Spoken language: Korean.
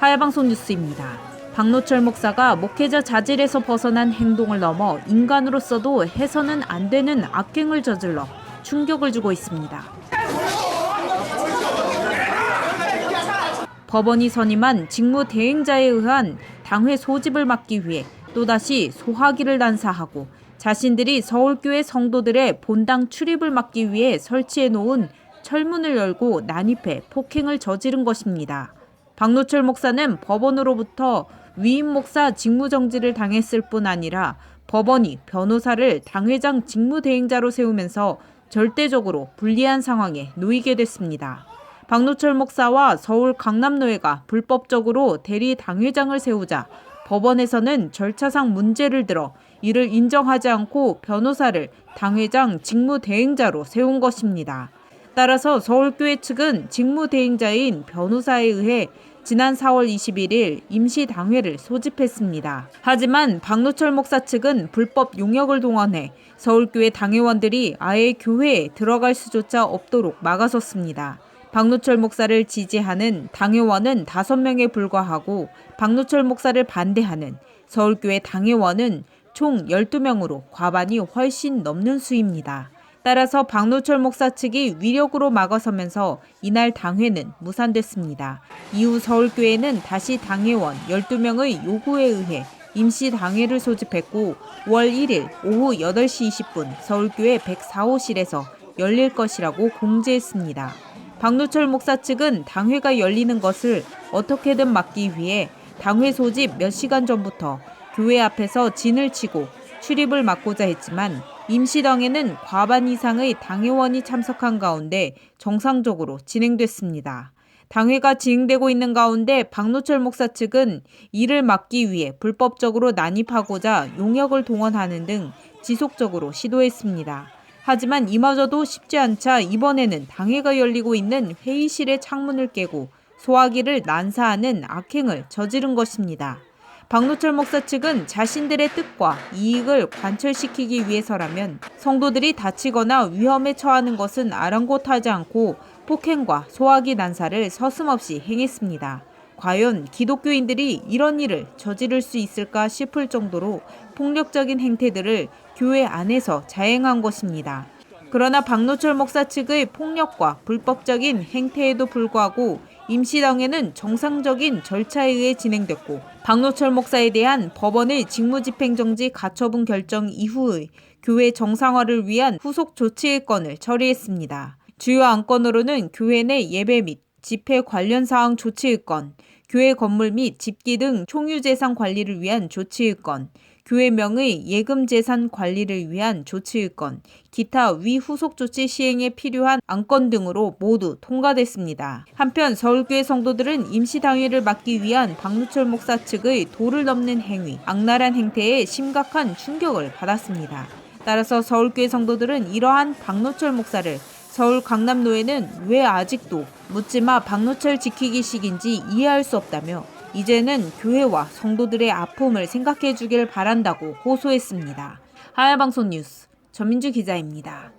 하야방송 뉴스입니다. 박노철 목사가 목회자 자질에서 벗어난 행동을 넘어 인간으로서도 해서는 안 되는 악행을 저질러 충격을 주고 있습니다. 법원이 선임한 직무 대행자에 의한 당회 소집을 막기 위해 또다시 소화기를 난사하고 자신들이 서울교회 성도들의 본당 출입을 막기 위해 설치해 놓은 철문을 열고 난입해 폭행을 저지른 것입니다. 박노철 목사는 법원으로부터 위임 목사 직무정지를 당했을 뿐 아니라 법원이 변호사를 당회장 직무대행자로 세우면서 절대적으로 불리한 상황에 놓이게 됐습니다. 박노철 목사와 서울 강남노회가 불법적으로 대리 당회장을 세우자 법원에서는 절차상 문제를 들어 이를 인정하지 않고 변호사를 당회장 직무대행자로 세운 것입니다. 따라서 서울교회 측은 직무대행자인 변호사에 의해 지난 4월 21일 임시 당회를 소집했습니다. 하지만 박노철 목사 측은 불법 용역을 동원해 서울교회 당회원들이 아예 교회에 들어갈 수조차 없도록 막아섰습니다. 박노철 목사를 지지하는 당회원은 5명에 불과하고 박노철 목사를 반대하는 서울교회 당회원은 총 12명으로 과반이 훨씬 넘는 수입니다. 따라서 박노철 목사 측이 위력으로 막아서면서 이날 당회는 무산됐습니다. 이후 서울교회는 다시 당회원 12명의 요구에 의해 임시 당회를 소집했고 5월 1일 오후 8시 20분 서울교회 104호실에서 열릴 것이라고 공지했습니다. 박노철 목사 측은 당회가 열리는 것을 어떻게든 막기 위해 당회 소집 몇 시간 전부터 교회 앞에서 진을 치고 출입을 막고자 했지만 임시당회는 과반 이상의 당회원이 참석한 가운데 정상적으로 진행됐습니다. 당회가 진행되고 있는 가운데 박노철 목사 측은 이를 막기 위해 불법적으로 난입하고자 용역을 동원하는 등 지속적으로 시도했습니다. 하지만 이마저도 쉽지 않자 이번에는 당회가 열리고 있는 회의실의 창문을 깨고 소화기를 난사하는 악행을 저지른 것입니다. 박노철 목사 측은 자신들의 뜻과 이익을 관철시키기 위해서라면 성도들이 다치거나 위험에 처하는 것은 아랑곳하지 않고 폭행과 소화기 난사를 서슴없이 행했습니다. 과연 기독교인들이 이런 일을 저지를 수 있을까 싶을 정도로 폭력적인 행태들을 교회 안에서 자행한 것입니다. 그러나 박노철 목사 측의 폭력과 불법적인 행태에도 불구하고 임시당회는 정상적인 절차에 의해 진행됐고 박노철 목사에 대한 법원의 직무집행정지 가처분 결정 이후의 교회 정상화를 위한 후속 조치의 건을 처리했습니다. 주요 안건으로는 교회 내 예배 및 집회 관련 사항 조치의 건, 교회 건물 및 집기 등 총유재산 관리를 위한 조치의 건, 교회명의 예금 재산 관리를 위한 조치의 건, 기타 위 후속 조치 시행에 필요한 안건 등으로 모두 통과됐습니다. 한편 서울교회 성도들은 임시 당회를 막기 위한 박누철 목사 측의 도를 넘는 행위, 악랄한 행태에 심각한 충격을 받았습니다. 따라서 서울교회 성도들은 이러한 박노철 목사를 서울 강남노회는 왜 아직도 묻지마 박노철 지키기식인지 이해할 수 없다며 이제는 교회와 성도들의 아픔을 생각해 주길 바란다고 호소했습니다. 하야방송 뉴스 전민주 기자입니다.